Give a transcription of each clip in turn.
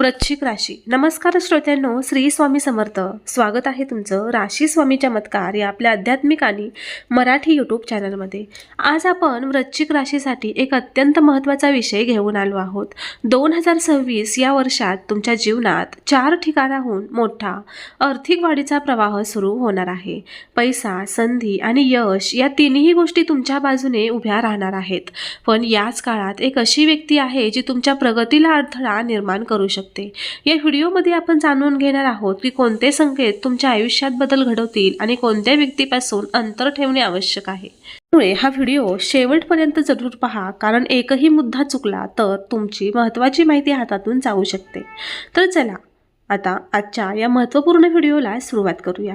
वृश्चिक राशी. नमस्कार श्रोत्यांनो श्री स्वामी समर्थ. स्वागत आहे तुमचं राशी स्वामी चमत्कार या आपल्या आध्यात्मिक आणि मराठी यूट्यूब चॅनलमध्ये आज आपण वृश्चिक राशीसाठी एक अत्यंत महत्त्वाचा विषय घेऊन आलो आहोत. दोन हजार सव्वीस या वर्षात तुमच्या जीवनात चार ठिकाणाहून मोठा आर्थिक वाढीचा प्रवाह सुरू होणार आहे. पैसा संधी आणि यश या तिन्ही गोष्टी तुमच्या बाजूने उभ्या राहणार आहेत. पण याच काळात एक अशी व्यक्ती आहे जी तुमच्या प्रगतीला अडथळा निर्माण करू शकते. या व्हिडिओमध्ये आपण जाणून घेणार आहोत की कोणते संकेत तुमच्या आयुष्यात बदल घडवतील आणि कोणत्या व्यक्तीपासून अंतर ठेवणे आवश्यक आहे. त्यामुळे हा व्हिडिओ शेवटपर्यंत जरूर पहा कारण एकही मुद्दा चुकला तर तुमची महत्त्वाची माहिती हातातून जाऊ शकते. तर चला आता आजच्या या महत्त्वपूर्ण व्हिडिओला सुरुवात करूया.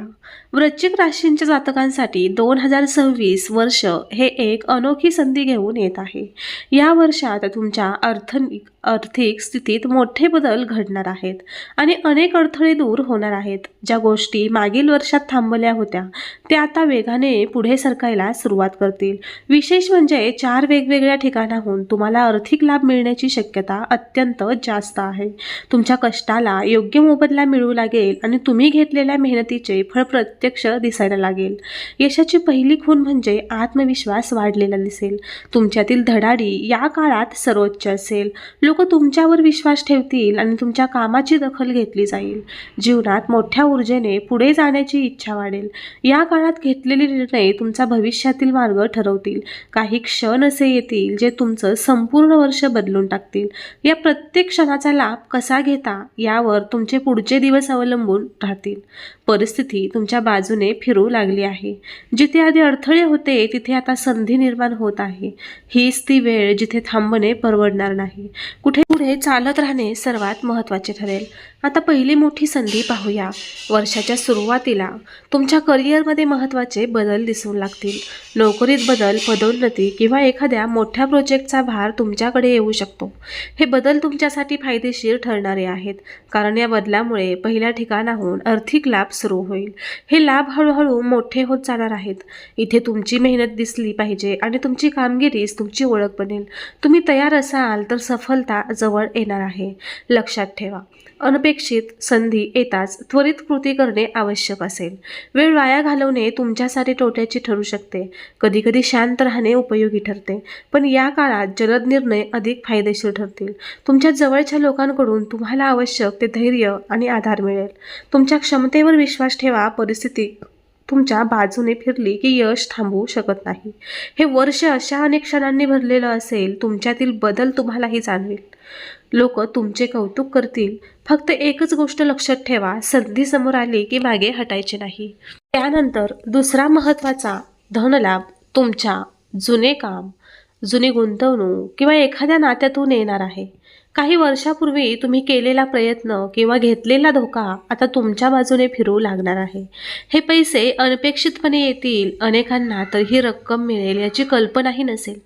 वृश्चिक राशींच्या जातकांसाठी दोन हजार सव्वीस वर्ष हे एक अनोखी संधी घेऊन येत आहे. या वर्षात तुमच्या अर्थनिक आर्थिक स्थितीत मोठे बदल घडणार आहेत आणि अनेक अडथळे दूर होणार आहेत. ज्या गोष्टी मागील वर्षात थांबल्या होत्या त्या आता वेगाने पुढे सरकायला सुरुवात करतील. विशेष म्हणजे चार वेगवेगळ्या ठिकाणाहून तुम्हाला आर्थिक लाभ मिळण्याची शक्यता अत्यंत जास्त आहे. तुमच्या कष्टाला योग्य मोबदला मिळू लागेल आणि तुम्ही घेतलेल्या मेहनतीचे फळ प्रत्यक्ष दिसायला लागेल. यशाची पहिली खूण म्हणजे आत्मविश्वास वाढलेला दिसेल. तुमच्यातील धडाडी या काळात सर्वोच्च असेल. लोक तुमच्यावर विश्वास ठेवतील आणि तुमच्या कामाची दखल घेतली जाईल. जीवनात मोठ्या ऊर्जेने पुढे जाण्याची इच्छा वाढेल. या काळात घेतलेले निर्णय तुमचा भविष्यातील मार्ग ठरवतील. काही क्षण असे येतील जे तुमचं संपूर्ण वर्ष बदलून टाकतील. या प्रत्येक क्षणाचा लाभ कसा घेता यावर तुमचे पुढचे दिवस अवलंबून राहतील. परिस्थिती तुमच्या बाजूने फिरू लागली आहे. जिथे आधी अडथळे होते तिथे आता संधी निर्माण होत आहे. हीच ती वेळ जिथे थांबणे परवडणार नाही. कुठे पुढे चालत राहणे सर्वात महत्त्वाचे ठरेल. आता पहिली मोठी संधी पाहूया. वर्षाच्या सुरुवातीला तुमच्या करिअरमध्ये महत्त्वाचे बदल दिसून लागतील. नोकरीत बदल पदोन्नती किंवा एखाद्या मोठ्या प्रोजेक्टचा भार तुमच्याकडे येऊ शकतो. हे बदल तुमच्यासाठी फायदेशीर ठरणारे आहेत. कारण या बदलामुळे पहिल्या ठिकाणाहून आर्थिक लाभ सुरू होईल. हे लाभ हळूहळू मोठे होत जाणार आहेत. इथे तुमची मेहनत दिसली पाहिजे आणि तुमची कामगिरीच तुमची ओळख बनेल. तुम्ही तयार असाल तर सफलता जवळ येणार आहे. लक्षात ठेवा. अनपेक्षित संधी येताच त्वरित कृती करणे आवश्यक असेल. वेळ वाया घालवणे तुमच्यासाठी तोट्याची ठरू शकते. कधीकधी शांत राहणे उपयोगी ठरते. पण या काळात जलद निर्णय अधिक फायदेशीर ठरतील. तुमच्या जवळच्या लोकांकडून तुम्हाला आवश्यक ते धैर्य आणि आधार मिळेल. तुमच्या क्षमतेवर विश्वास ठेवा परिस्थिती तुमच्या बाजूने फिरली की यश थांबवू शकत नाही. हे वर्ष अशा अनेक क्षणांनी भरलेलं असेल तुमच्यातील बदल तुम्हालाही जाणवेल. लोक तुमचे कौतुक करतील. फक्त एकच गोष्ट लक्षात ठेवा संधी समोर आली की मागे हटायचे नाही. त्यानंतर दुसरा महत्त्वाचा धनलाभ तुमच्या जुने काम जुनी गुंतवणूक किंवा एखाद्या नात्यातून येणार आहे. काही वर्षापूर्वी तुम्ही केलेला प्रयत्न किंवा घेतलेला धोका आता तुमच्या बाजूने फिरू लागणार आहे. हे पैसे अनपेक्षितपणे येतील अनेकांना तर ही रक्कम मिळेल याची कल्पनाही नसेल.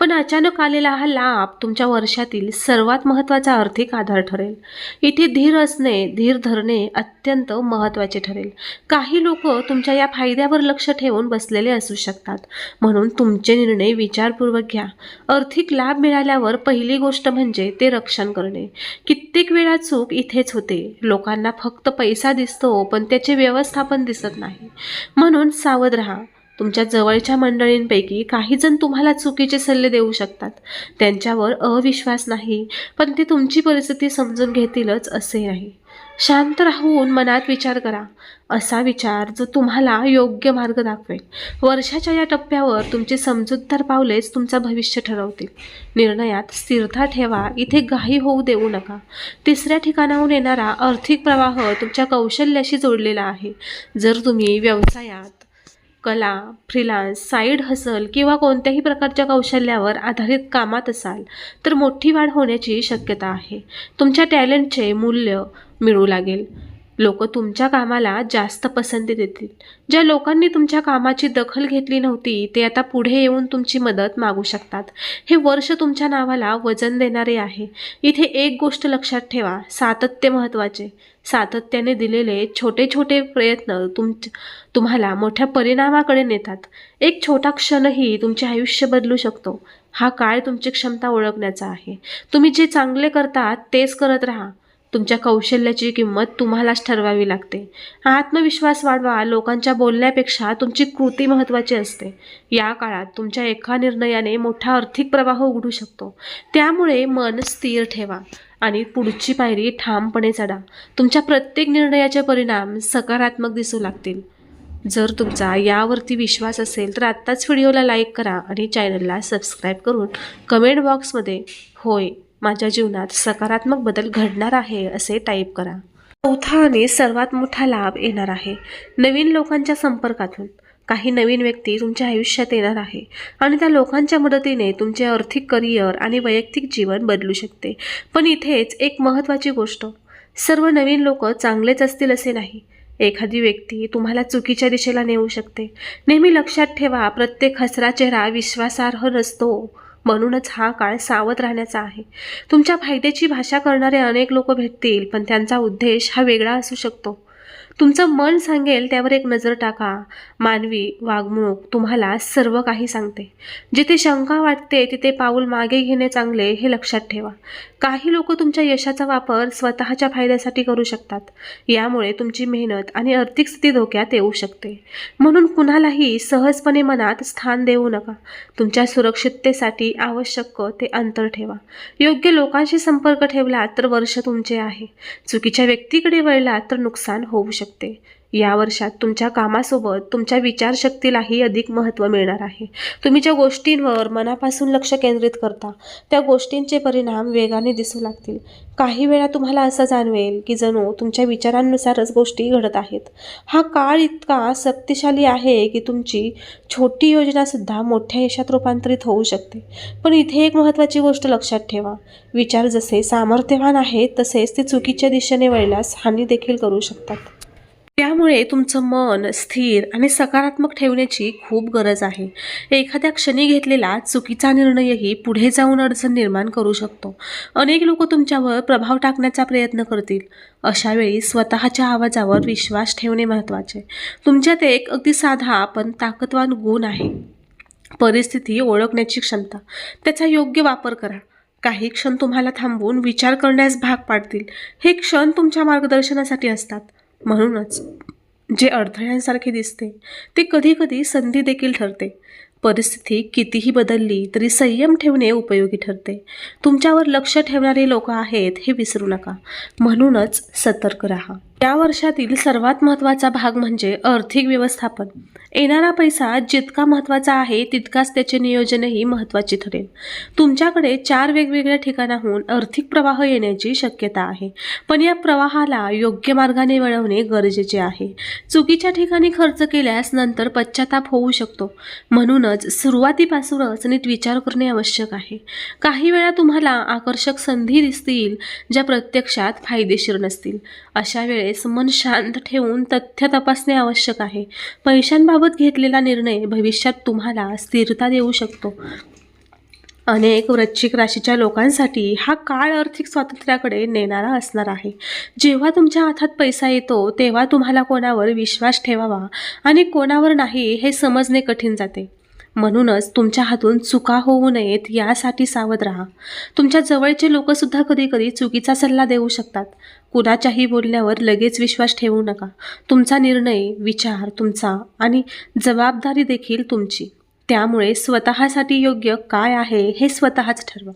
पण अचानक आलेला हा लाभ तुमच्या वर्षातील सर्वात महत्त्वाचा आर्थिक आधार ठरेल. इथे धीर असणे धीर धरणे अत्यंत महत्त्वाचे ठरेल. काही लोक तुमच्या या फायद्यावर लक्ष ठेवून बसलेले असू शकतात. म्हणून तुमचे निर्णय विचारपूर्वक घ्या. आर्थिक लाभ मिळाल्यावर पहिली गोष्ट म्हणजे ते रक्षण करणे. कित्येक वेळा चूक इथेच होते. लोकांना फक्त पैसा दिसतो पण त्याचे व्यवस्थापन दिसत नाही. म्हणून सावध राहा. तुमच्या जवळच्या मंडळींपैकी काही जण तुम्हाला चुकीचे सल्ले देऊ शकतात. त्यांच्यावर अविश्वास नाही पण ते तुमची परिस्थिती समजून घेतीलच असे नाही शांत राहून मनात विचार करा. असा विचार जो तुम्हाला योग्य मार्ग दाखवेल. वर्षाच्या या टप्प्यावर तुमची समजूतदार पावलेच तुमचं भविष्य ठरवतील. निर्णयात स्थिरता ठेवा इथे घाई होऊ देऊ नका. तिसऱ्या ठिकाणाहून येणारा आर्थिक प्रवाह तुमच्या कौशल्याशी जोडलेला आहे. जर तुम्ही व्यवसायात कला फ्रीलान्स साईड हसल किंवा कोणत्याही प्रकारच्या कौशल्यावर आधारित कामात असाल तर मोठी वाढ होण्याची शक्यता आहे. तुमच्या टॅलेंटचे मूल्य मिळू लागेल. लोक तुमच्या कामाला जास्त पसंती देतील. ज्या लोकांनी तुमच्या कामाची दखल घेतली नव्हती ते आता पुढे येऊन तुमची मदत मागू शकतात. हे वर्ष तुमच्या नावाला वजन देणारे आहे. इथे एक गोष्ट लक्षात ठेवा सातत्य महत्त्वाचे. सातत्याने दिलेले छोटे छोटे प्रयत्न तुम तुम्हाला मोठ्या परिणामाकडे नेतात. एक छोटा क्षणही तुमचे आयुष्य बदलू शकतो. हा काळ तुमची क्षमता ओळखण्याचा आहे. तुम्ही जे चांगले करतात तेच करत राहा. तुमच्या कौशल्याची किंमत तुम्हालाच ठरवावी लागते. आत्मविश्वास वाढवा. लोकांच्या बोलण्यापेक्षा तुमची कृती महत्त्वाची असते. या काळात तुमच्या एका निर्णयाने मोठा आर्थिक प्रवाह उघडू शकतो. त्यामुळे मन स्थिर ठेवा आणि पुढची पायरी ठामपणे चढा. तुमच्या प्रत्येक निर्णयाचे परिणाम सकारात्मक दिसू लागतील. जर तुमचा यावरती विश्वास असेल तर आत्ताच व्हिडिओला लाईक करा आणि चॅनलला सबस्क्राईब करून कमेंट बॉक्समध्ये होय माझ्या जीवनात सकारात्मक बदल घडणार आहे असे टाईप करा. चौथा आणि सर्वात मोठा लाभ येणार आहे. नवीन लोकांच्या संपर्कातून. काही नवीन व्यक्ती तुमच्या आयुष्यात येणार आहे आणि त्या लोकांच्या मदतीने तुमचे आर्थिक करिअर आणि वैयक्तिक जीवन बदलू शकते. पण इथेच एक महत्त्वाची गोष्ट. सर्व नवीन लोक चांगलेच असतील असे नाही. एखादी व्यक्ती तुम्हाला चुकीच्या दिशेला नेऊ शकते. नेहमी लक्षात ठेवा प्रत्येक हसरा चेहरा विश्वासार्ह नसतो. म्हणूनच हा काळ सावध राहण्याचा आहे. तुमच्या फायद्याची भाषा करणारे अनेक लोक भेटतील पण त्यांचा उद्देश हा वेगळा असू शकतो. तुमचं मन सांगेल त्यावर एक नजर टाका. मानवी वागणूक तुम्हाला सर्व काही सांगते. जिथे शंका वाटते तिथे पाऊल मागे घेणे चांगले हे लक्षात ठेवा. काही लोक तुमच्या यशाचा वापर स्वतःच्या फायद्यासाठी करू शकतात. यामुळे तुमची मेहनत आणि आर्थिक स्थिती धोक्यात येऊ शकते. म्हणून कुणालाही सहजपणे मनात स्थान देऊ नका. तुमच्या सुरक्षिततेसाठी आवश्यक ते अंतर ठेवा. योग्य लोकांशी संपर्क ठेवला तर वर्ष तुमचे आहे. चुकीच्या व्यक्तीकडे वळला तर नुकसान होऊ शकते. या वर्षात तुमच्या कामासोबत तुमच्या विचारशक्तीलाही अधिक महत्त्व मिळणार आहे. तुम्ही ज्या गोष्टींवर मनापासून लक्ष केंद्रित करता त्या गोष्टींचे परिणाम वेगाने दिसू लागतील. काही वेळा तुम्हाला असं जाणवेल की जणू तुमच्या विचारांनुसारच गोष्टी घडत आहेत. हा काळ इतका शक्तिशाली आहे की तुमची छोटी योजनासुद्धा मोठ्या यशात रूपांतरित होऊ शकते. पण इथे एक महत्त्वाची गोष्ट लक्षात ठेवा. विचार जसे सामर्थ्यवान आहेत तसेच ते चुकीच्या दिशेने वळल्यास हानी देखील करू शकतात. त्यामुळे तुमचं मन स्थिर आणि सकारात्मक ठेवण्याची खूप गरज आहे. एखाद्या क्षणी घेतलेला चुकीचा निर्णयही पुढे जाऊन अडचण निर्माण करू शकतो. अनेक लोक तुमच्यावर प्रभाव टाकण्याचा प्रयत्न करतील. अशा वेळी स्वतःच्या आवाजावर विश्वास ठेवणे महत्त्वाचे. तुमच्यात एक अगदी साधा पण ताकदवान गुण आहे. परिस्थिती ओळखण्याची क्षमता. त्याचा योग्य वापर करा. काही क्षण तुम्हाला थांबवून विचार करण्यास भाग पाडतील. हे क्षण तुमच्या मार्गदर्शनासाठी असतात. म्हणूनच जे अडथळ्यांसारखे दिसते ते कधीकधी संधी देखील ठरते. परिस्थिती कितीही बदलली तरी संयम ठेवणे उपयोगी ठरते. तुमच्यावर लक्ष ठेवणारे लोक आहेत हे विसरू नका. म्हणूनच सतर्क राहा. या वर्षातील सर्वात महत्त्वाचा भाग म्हणजे आर्थिक व्यवस्थापन. येणारा पैसा जितका महत्त्वाचा आहे तितकाच त्याचे नियोजनही महत्त्वाचे ठरेल. तुमच्याकडे चार वेगवेगळ्या ठिकाणाहून आर्थिक प्रवाह येण्याची शक्यता आहे. पण या प्रवाहाला योग्य मार्गाने वळवणे गरजेचे आहे. चुकीच्या ठिकाणी खर्च केल्यास नंतर पश्चाताप होऊ शकतो. म्हणूनच सुरुवातीपासूनच नीट विचार करणे आवश्यक आहे. काही वेळा तुम्हाला आकर्षक संधी दिसतील ज्या प्रत्यक्षात फायदेशीर नसतील. अशा वेळेस मन शांत ठेवून तथ्य तपासणे आवश्यक आहे. पैशांबाबत घेतलेला निर्णय भविष्यात तुम्हाला स्थिरता देऊ शकतो. अनेक वृश्चिक राशीच्या लोकांसाठी हा काळ आर्थिक स्वातंत्र्याकडे नेणारा असणार आहे. जेव्हा तुमच्या हातात पैसा येतो तेव्हा तुम्हाला कोणावर विश्वास ठेवावा आणि कोणावर नाही हे समजणे कठीण जाते. म्हणूनच तुमच्या हातून चुका होऊ नयेत यासाठी सावध राहा. तुमच्या जवळचे लोकसुद्धा कधीकधी चुकीचा सल्ला देऊ शकतात. कुणाच्याही बोलण्यावर लगेच विश्वास ठेवू नका. तुमचा निर्णय विचार तुमचा आणि जबाबदारी देखील तुमची. त्यामुळे स्वतःसाठी योग्य काय आहे हे स्वतःच ठरवा.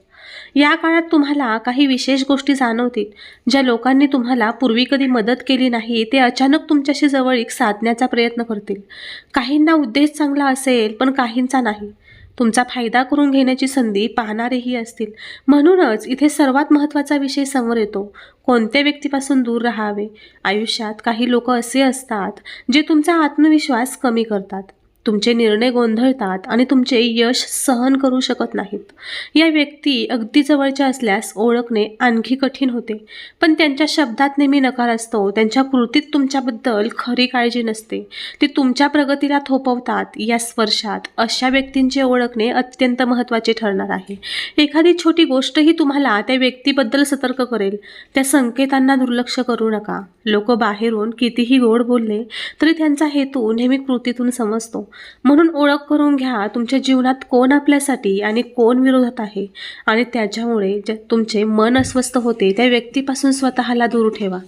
या काळात तुम्हाला काही विशेष गोष्टी जाणवतील ज्या लोकांनी तुम्हाला पूर्वी कधी मदत केली नाही ते अचानक तुमच्याशी जवळीक साधण्याचा प्रयत्न करतील. काहींना उद्देश चांगला असेल पण काहींचा नाही. तुमचा फायदा करून घेण्याची संधी पाहणारेही असतील. म्हणूनच इथे सर्वात महत्त्वाचा विषय समोर येतो. कोणत्या व्यक्तीपासून दूर राहावे? आयुष्यात काही लोक असे असतात जे तुमचा आत्मविश्वास कमी करतात. तुमचे निर्णय गोंधळतात आणि तुमचे यश सहन करू शकत नाहीत. या व्यक्ती अगदी जवळच्या असल्यास ओळखणे आणखी कठीण होते. पण त्यांच्या शब्दात नेहमी नकार असतो. त्यांच्या कृतीत तुमच्याबद्दल खरी काळजी नसते. ते तुमच्या प्रगतीला थोपवतात. या स्पर्शात अशा व्यक्तींचे ओळखणे अत्यंत महत्त्वाचे ठरणार आहे. एखादी छोटी गोष्टही तुम्हाला त्या व्यक्तीबद्दल सतर्क करेल. त्या संकेतांना दुर्लक्ष करू नका. लोक बाहेरून कितीही गोड बोलले तरी त्यांचा हेतू नेहमी कृतीतून समजतो. म्हणून ओळख करून घ्या तुमच्या जीवनात कोण आपल्यासाठी आणि कोण विरोधात आहे. आणि त्याच्यामुळे जे तुमचे मन अस्वस्थ होते त्या व्यक्तीपासून स्वतःला दूर ठेवा.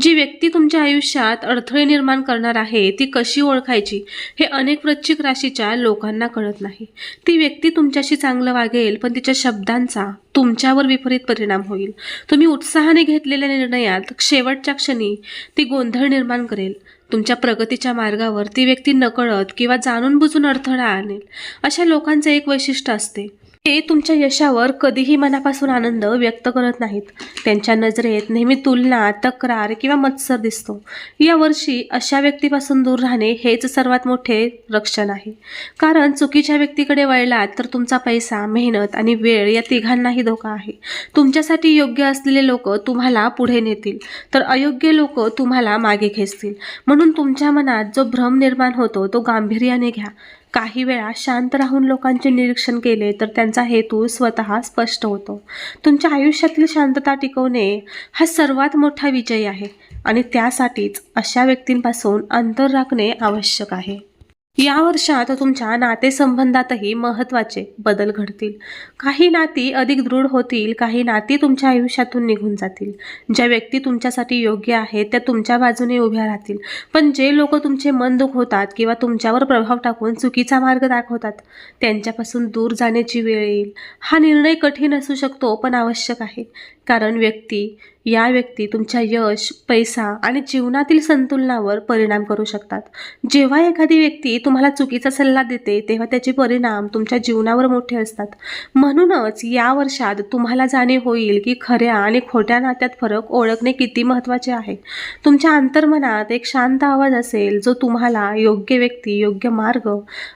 जी व्यक्ती तुमच्या आयुष्यात अडथळे निर्माण करणार आहे ती कशी ओळखायची हे अनेक वृश्चिक राशीच्या लोकांना कळत नाही. ती व्यक्ती तुमच्याशी चांगलं वागेल पण तिच्या शब्दांचा तुमच्यावर विपरीत परिणाम होईल. तुम्ही उत्साहाने घेतलेल्या निर्णयात शेवटच्या क्षणी ती गोंधळ निर्माण करेल. तुमच्या प्रगतीच्या मार्गावर ती व्यक्ती नकळत किंवा जाणून बुजून अडथळा आणेल. अशा लोकांचे एक वैशिष्ट्य असते. ते तुमच्या यशावर कधीही मनापासून आनंद व्यक्त करत नाहीत. त्यांच्या नजरेत नेहमी तुलना तक्रार किंवा मत्सर दिसतो. या वर्षी अशा व्यक्तीपासून दूर राहणे हेच सर्वात मोठे रक्षण आहे. कारण चुकीच्या व्यक्तीकडे वळलात तर तुमचा पैसा मेहनत आणि वेळ या तिघांनाही धोका आहे. तुमच्यासाठी योग्य असलेले लोक तुम्हाला पुढे नेतील. तर अयोग्य लोक तुम्हाला मागे खेचतील. म्हणून तुमच्या मनात जो भ्रम निर्माण होतो तो गांभीर्याने घ्या. काही वेळा शांत राहून लोकांचे निरीक्षण केले तर त्यांचा हेतू स्वतः स्पष्ट होतो. तुमच्या आयुष्यातील शांतता टिकवणे हा सर्वात मोठा विजय आहे आणि त्यासाठीच अशा व्यक्तींपासून अंतर राखणे आवश्यक आहे. या वर्षात तुमच्या नातेसंबंधातही महत्त्वाचे बदल घडतील. काही नाती अधिक दृढ होतील काही नाती तुमच्या आयुष्यातून निघून जातील. ज्या व्यक्ती तुमच्यासाठी योग्य आहेत त्या तुमच्या बाजूने उभ्या राहतील. पण जे लोक तुमचे मन दुखवतात किंवा तुमच्यावर प्रभाव टाकून चुकीचा मार्ग दाखवतात त्यांच्यापासून दूर जाण्याची वेळ येईल. हा निर्णय कठीण असू शकतो पण आवश्यक आहे. कारण व्यक्ती या व्यक्ती तुमच्या यश पैसा आणि जीवनातील संतुलनावर परिणाम करू शकतात. जेव्हा एखादी व्यक्ती तुम्हाला चुकीचा सल्ला देते तेव्हा त्याचे परिणाम तुमच्या जीवनावर मोठे असतात. म्हणूनच या वर्षात तुम्हाला जाणीव होईल की खऱ्या आणि खोट्या नात्यात फरक ओळखणे किती महत्त्वाचे आहे. तुमच्या अंतर्मनात एक शांत आवाज असेल जो तुम्हाला योग्य व्यक्ती योग्य मार्ग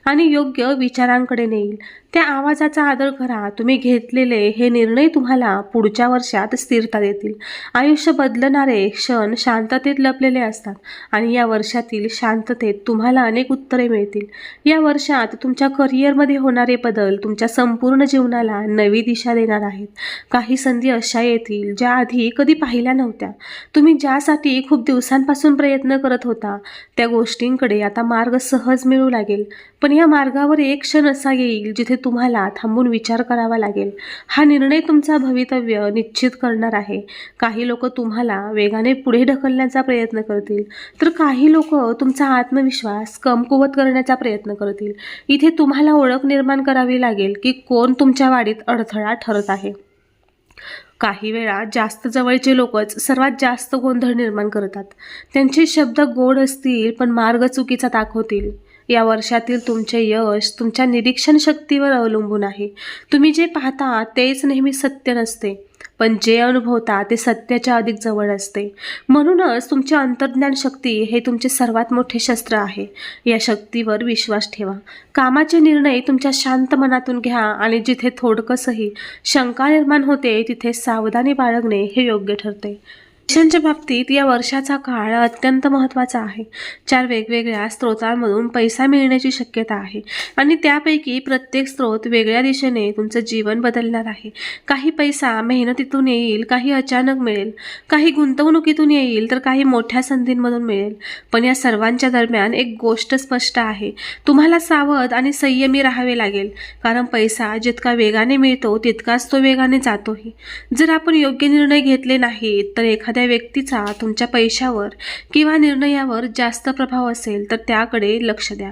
आणि योग्य विचारांकडे नेईल. त्या आवाजाचा आदर करा. तुम्ही घेतलेले हे निर्णय तुम्हाला पुढच्या वर्षात स्थिरता देतील. आयुष्य बदलणारे क्षण शांततेत लपलेले असतात आणि या वर्षातील शांततेत तुम्हाला अनेक उत्तरे मिळतील. या वर्षात तुमच्या करिअरमध्ये होणारे बदल तुमच्या संपूर्ण जीवनाला नवी दिशा देणार आहेत. काही संधी अशा येतील ज्या आधी कधी पाहिल्या नव्हत्या. तुम्ही ज्यासाठी खूप दिवसांपासून प्रयत्न करत होता त्या गोष्टींकडे आता मार्ग सहज मिळू लागेल. पण या मार्गावर एक क्षण असा येईल जिथे तुम्हाला थांबून विचार करावा लागेल. हा निर्णय तुमचा भवितव्य निश्चित करणार आहे. काही लोक तुम्हाला वेगाने पुढे ढकलण्याचा प्रयत्न करतील. तर काही लोक तुमचा आत्मविश्वास कमकुवत करण्याचा प्रयत्न करतील. इथे तुम्हाला ओळख निर्माण करावी लागेल की कोण तुमच्या वाढीत अडथळा ठरत आहे. काही वेळा जास्त जवळचे लोकच सर्वात जास्त गोंधळ निर्माण करतात. त्यांचे शब्द गोड असतील पण मार्ग चुकीचा दाखवतील. या वर्षातील तुमचे यश तुमच्या निरीक्षण शक्तीवर अवलंबून आहे. तुम्ही जे पाहता तेच नेहमी सत्य नसते पण जे अनुभवता ते सत्याच्या अधिक जवळ असते. म्हणूनच तुमची अंतर्ज्ञान शक्ती हे तुमचे सर्वात मोठे शस्त्र आहे. या शक्तीवर विश्वास ठेवा. कामाचे निर्णय तुमच्या शांत मनातून घ्या आणि जिथे थोडकसही शंका निर्माण होते तिथे सावधानी बाळगणे हे योग्य ठरते. पैशांच्या बाबतीत या वर्षाचा काळ अत्यंत महत्त्वाचा आहे. चार वेगवेगळ्या स्रोतांमधून पैसा मिळण्याची शक्यता आहे. आणि त्यापैकी प्रत्येक स्रोत वेगळ्या दिशेने तुमचं जीवन बदलणार आहे. काही पैसा मेहनतीतून येईल काही अचानक मिळेल. काही गुंतवणुकीतून येईल तर काही मोठ्या संधींमधून मिळेल. पण या सर्वांच्या दरम्यान एक गोष्ट स्पष्ट आहे. तुम्हाला सावध आणि संयमी राहावे लागेल. कारण पैसा जितका वेगाने मिळतो तितकाच तो वेगाने जातोही. जर आपण योग्य निर्णय घेतले नाहीत तर एखाद्या व्यक्तीचा तुमच्या पैशावर किंवा निर्णयावर जास्त प्रभाव असेल तर त्याकडे लक्ष द्या.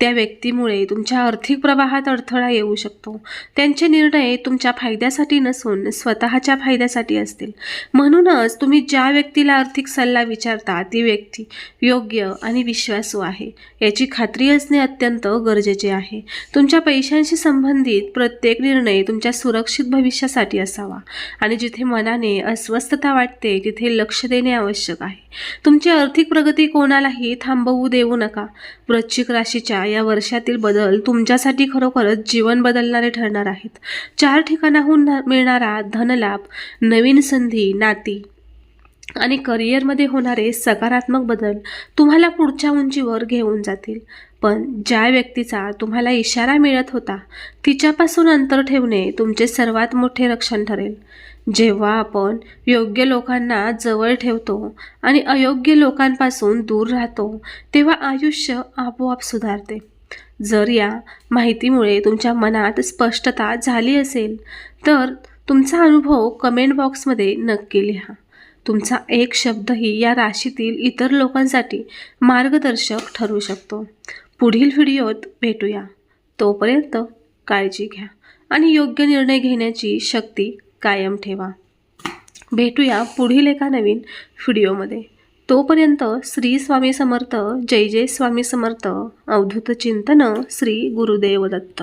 त्या व्यक्तीमुळे तुमच्या आर्थिक प्रवाहात अडथळा येऊ शकतो. त्यांचे निर्णय तुमच्या फायद्यासाठी नसून स्वतःच्या फायद्यासाठी असतील. म्हणूनच तुम्ही ज्या व्यक्तीला आर्थिक सल्ला विचारता ती व्यक्ती योग्य आणि विश्वासू आहे. याची खात्री असणे अत्यंत गरजेचे आहे. तुमच्या पैशांशी संबंधित प्रत्येक निर्णय तुमच्या सुरक्षित भविष्यासाठी असावा आणि जिथे मनाने अस्वस्थता वाटते तिथे लक्ष देणे आवश्यक आहे. तुमची आर्थिक प्रगती कोणालाही थांबवू देऊ नका. वृश्चिक राशीच्या या वर्षातील बदल तुमच्यासाठी खरोखरच जीवन बदलणारे ठरणार आहेत. चार ठिकाणाहून मिळणारा धनलाभ नवीन संधी नाती आणि करिअरमध्ये होणारे सकारात्मक बदल तुम्हाला पुढच्या उंचीवर घेऊन जातील. पण ज्या व्यक्तीचा तुम्हाला इशारा मिळत होता तिच्यापासून अंतर ठेवणे तुमचे सर्वात मोठे रक्षण ठरेल. जेव्हा आपण योग्य लोकांना जवळ ठेवतो आणि अयोग्य लोकांपासून दूर राहतो तेव्हा आयुष्य आपोआप सुधारते. जर या माहितीमुळे तुमच्या मनात स्पष्टता झाली असेल तर तुमचा अनुभव कमेंट बॉक्समध्ये नक्की लिहा. तुमचा एक शब्दही या राशीतील इतर लोकांसाठी मार्गदर्शक ठरू शकतो. पुढील व्हिडिओत भेटूया. तोपर्यंत काळजी घ्या आणि योग्य निर्णय घेण्याची शक्ती कायम ठेवा. भेटूया पुढील एका नवीन व्हिडिओमध्ये. तोपर्यंत श्री स्वामी समर्थ जय जय स्वामी समर्थ अवधूत चिंतन श्री गुरुदेव दत्त.